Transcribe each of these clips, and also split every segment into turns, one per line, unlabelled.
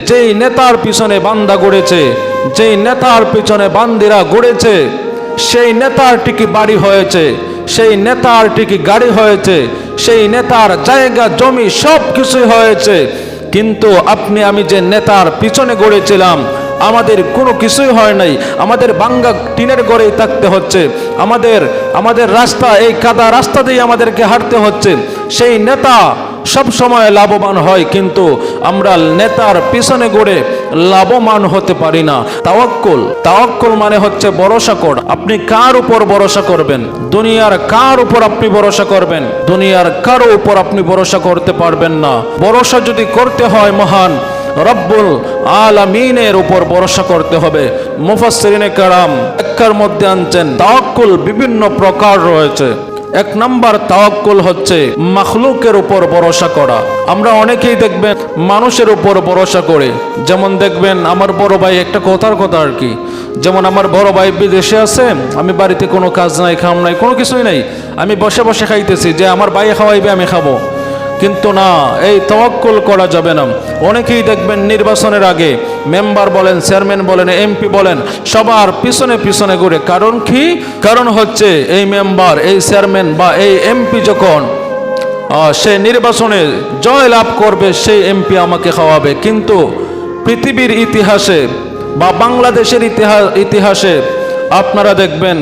যেই নেতার পিছনে বান্দা গড়েছে, যেই নেতার পিছনে বান্দিরা গড়েছে, সেই নেতার টিকি বাড়ি হয়েছে, সেই নেতার টিকি গাড়ি হয়েছে, সেই নেতার জায়গা, জমি সব কিছুই হয়েছে। কিন্তু আপনি, আমি যে নেতার পিছনে গড়েছিলাম, আমাদের কোনো কিছুই হয় নাই। আমাদের বাঙ্গা টিনের গড়েই থাকতে হচ্ছে। আমাদের আমাদের রাস্তা, এই কাদা রাস্তা দিয়ে আমাদেরকে হাঁটতে হচ্ছে। সেই নেতা সব সময় লাভবান হয়, কিন্তু আমরা নেতার পিছনে গড়ে লাভবান হতে পারি না। তাওয়াক্কুল তাওয়াক্কুল মানে হচ্ছে ভরসা কর। আপনি কার উপর ভরসা করবেন? দুনিয়ার কার উপর আপনি ভরসা করবেন? দুনিয়ার কারও উপর আপনি ভরসা করতে পারবেন না। ভরসা যদি করতে হয় মহান, রব্বুল আলামিনের উপর ভরসা করতে হবে। মুফাসসিরিনে কারাম ব্যাখ্যার মধ্যে আনছেন। তাওয়াক্কুল বিভিন্ন প্রকার রয়েছে। এক নাম্বার তাওয়াক্কুল হচ্ছে মাখলুকের উপর ভরসা করা। আমরা অনেকেই দেখবেন মানুষের উপর ভরসা করে। যেমন দেখবেন আমার বড় ভাই একটা কথার কথা আর কি। যেমন আমার বড় ভাই বিদেশে আছে, আমি বাড়িতে কোনো কাজ নাই খাম নাই, কোনো কিছুই নাই। আমি বসে বসে খাইতেছি যে আমার ভাই খাওয়াইবে, আমি খাব। কিন্তু না, এই তওয়াক্কুল করা যাবে না। অনেকেই দেখবেন নির্বাচনের আগে মেম্বার বলেন, চেয়ারম্যান বলেন, এমপি বলেন, সবার পিছনে পিছনে ঘুরে। কারণ কি? কারণ হচ্ছে এই মেম্বার, এই চেয়ারম্যান বা এই এমপি যখন সে নির্বাচনে জয় লাভ করবে, সেই এমপি আমাকে খাওয়াবে। কিন্তু পৃথিবীর ইতিহাসে বা বাংলাদেশের ইতিহাস ইতিহাসে আপনারা দেখবেন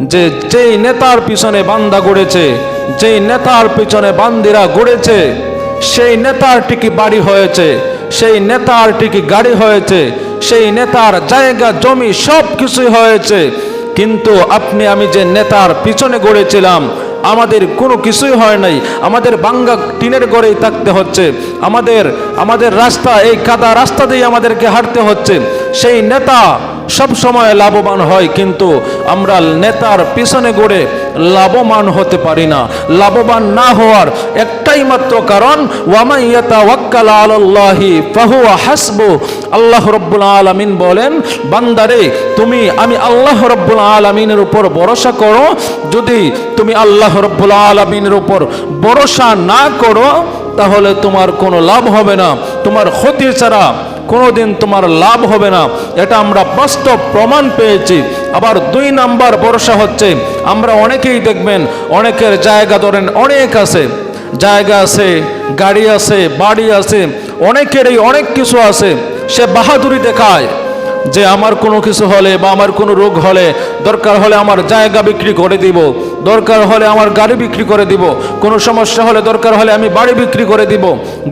যে যেই নেতার পিছনে বান্দা গড়েছে, যেই নেতার পিছনে বান্দিরা গড়েছে, সেই নেতার টিকি বাড়ি হয়েছে, সেই নেতার টিকি গাড়ি হয়েছে, সেই নেতার জায়গা, জমি সব কিছুই হয়েছে। কিন্তু আপনি, আমি যে নেতার পিছনে গড়েছিলাম, আমাদের কোনো কিছুই হয় নাই। আমাদের বাঙ্গা টিনের গড়েই থাকতে হচ্ছে। আমাদের আমাদের রাস্তা, এই কাদা রাস্তা দিয়ে আমাদেরকে হাঁটতে হচ্ছে। সেই নেতা সব সময় লাভবান হয়, কিন্তু আমরা নেতার পিছনে গড়ে লাভবান হতে পারি না। লাভবান না হওয়ার একটাই মাত্র কারণ ওয়ামাইয়াতা হাসবু। আল্লাহ রব্বুল আলামিন বলেন, বান্দারে, তুমি, আমি আল্লাহ রব্বুল আলামিনের উপর ভরসা করো। যদি তুমি আল্লাহ রব্বুল আলামিনের উপর ভরসা না করো, তাহলে তোমার কোনো লাভ হবে না। তোমার ক্ষতি ছাড়া কোনোদিন তোমার লাভ হবে না। এটা আমরা বাস্তব প্রমাণ পেয়েছি। আবার দুই নাম্বার ভরসা হচ্ছে, আমরা অনেকেই দেখবেন, অনেকের জায়গা ধরেন অনেক আছে। জায়গা আছে, গাড়ি আছে, বাড়ি আছে, অনেকেরই অনেক কিছু আছে। সে বাহাদুরি দেখায় যে আমার কোনো কিছু হলে বা আমার কোনো রোগ হলে দরকার হলে আমার জায়গা বিক্রি করে দিব, দরকার হলে আমার গাড়ি বিক্রি করে দিব, কোনো সমস্যা হলে দরকার হলে আমি বাড়ি বিক্রি করে দিব,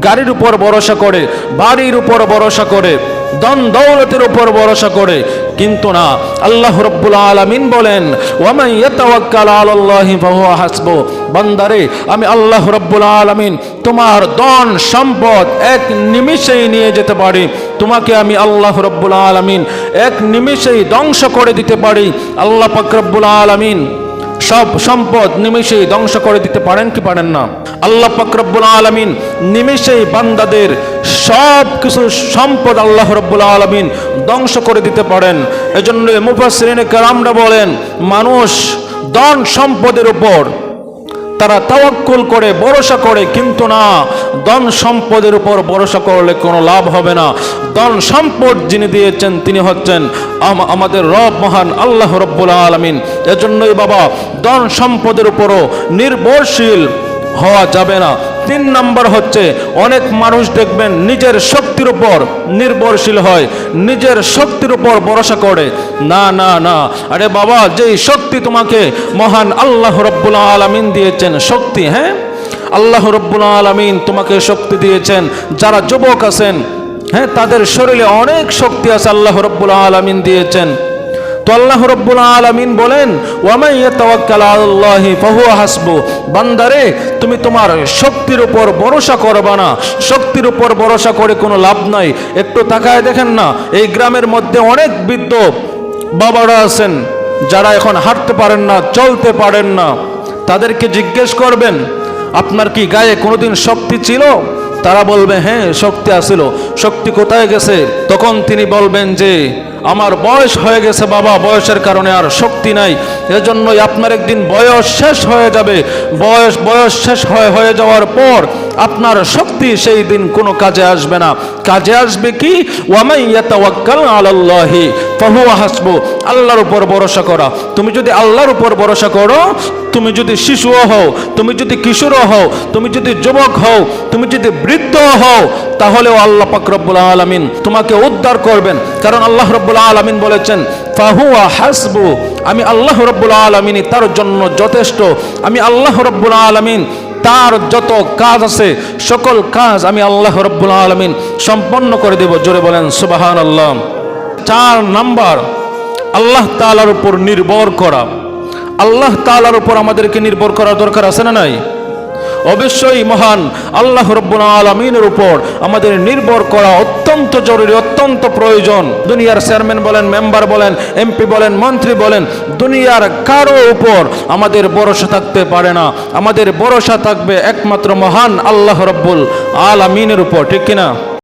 গাড়ির উপর ভরসা করে, বাড়ির উপর ভরসা করে দন দৌলতের উপর ভরসা করে কিন্তু না। আল্লাহ রব্বুল আলমিন বলেন, ওয়ামান ইয়াতাওয়াক্কাল আলাল্লাহি ফাহুয়া হাসবু। বান্দারে, আমি আল্লাহ রব্বুল আলমিন তোমার দন সম্পদ এক নিমিষেই নিয়ে যেতে পারি। তোমাকে আমি আল্লাহ রব্বুল আলমিন এক নিমিষেই ধ্বংস করে দিতে পারি। আল্লাহ পাক রব্বুল আলামিন সব সম্পদ নিমেষেই ধ্বংস করে দিতে পারেন কি পারেন না? আল্লাহ পাক আলমিন নিমেষেই বান্দাদের সব কিছু সম্পদ আল্লাহ রব্বুল আলামিন ধ্বংস করে দিতে পারেন। এজন্য মুফাসসিরিনে কারামরা বলেন, মানুষ ধন সম্পদের উপর তারা তাওয়াক্কুল করে, ভরসা করে, কিন্তু না, ধন সম্পদের উপর ভরসা করলে কোনো লাভ হবে না। ধন সম্পদ যিনি দিয়েছেন তিনি হচ্ছেন আমাদের রব মহান আল্লাহ রব্বুল আলমিন। এজন্যই বাবা, ধন সম্পদের উপরও নির্ভরশীল হওয়া যাবে না। তিন নম্বর হচ্ছে, অনেক মানুষ দেখবেন নিজের শক্তির উপর নির্ভরশীল হয়, নিজের শক্তির উপর ভরসা করে। না না না, আরে বাবা, যেই শক্তি তোমাকে মহান আল্লাহ রব্বুল আলমিন দিয়েছেন, শক্তি হ্যাঁ? আল্লাহ রব্বুল আলমিন তোমাকে শক্তি দিয়েছেন। যারা যুবক আছেন হ্যাঁ তাদের শরীরে অনেক শক্তি আছে আল্লাহ রব্বুল আলমিন দিয়েছেন। তো আল্লাহ রব্বুল আলামিন বলেন, ওয়ামাই ইয়াতাওয়াক্কাল আলাল্লাহি ফাহুয়া হাসবু। বান্দারে, তুমি তোমার শক্তির উপর ভরসা করবা না। শক্তির উপর ভরসা করে কোনো লাভ নাই। একটু তাকায় দেখেন না, এই গ্রামের মধ্যে অনেক বৃদ্ধ বাবারা আছেন, যারা এখন হাঁটতে পারেন না, চলতে পারেন না। তাদেরকে জিজ্ঞেস করবেন, আপনার কি গায়ে কোনোদিন শক্তি ছিল? তারা বলবে হ্যাঁ শক্তি আসিল শক্তি কোথায় গেছে? তখন তিনি বলবেন যে আমার বয়স হয়ে গেছে বাবা বয়সের কারণে আর শক্তি নাই। এজন্যই আপনার একদিন বয়স শেষ হয়ে যাবে। বয়স বয়স শেষ হয়ে হয়ে যাওয়ার পর আপনার শক্তি সেই দিন কোনো কাজে আসবে না। কাজে আসবে কি? আল্লাহর উপর ভরসা করা। তুমি যদি আল্লাহর উপর ভরসা করো, তুমি যদি শিশুও হও, তুমি যদি কিশোরও হও, তুমি যদি যুবক হও, তুমি যদি বৃদ্ধ হও, তাহলেও আল্লাহ পাক রব্বুল আলামিন তোমাকে উদ্ধার করবেন। কারণ আল্লাহ রব্বুল আলামিন বলেছেন ফাহুয়া হাসবু। আমি আল্লাহ রব্বুল আলামিনই তার জন্য যথেষ্ট। আমি আল্লাহ রব্বুল আলামিন তার যত কাজ আছে, সকল কাজ আমি আল্লাহ রব্বুল আলমিন সম্পন্ন করে দেব। জোরে বলেন সুবাহান আল্লাহ চার নাম্বার, আল্লাহ তালার উপর নির্ভর করা। আল্লাহ তালার উপর আমাদেরকে নির্ভর করা দরকার আছে না নাই? অবশ্যই মহান আল্লাহ রব্বুল আলমিনের উপর আমাদের নির্ভর করা অত্যন্ত জরুরি, অত্যন্ত প্রয়োজন। দুনিয়ার চেয়ারম্যান বলেন, মেম্বার বলেন, এমপি বলেন, মন্ত্রী বলেন, দুনিয়ার কারও উপর আমাদের ভরসা থাকতে পারে না। আমাদের ভরসা থাকবে একমাত্র মহান আল্লাহ রব্বুল আলমিনের উপর, ঠিক কিনা?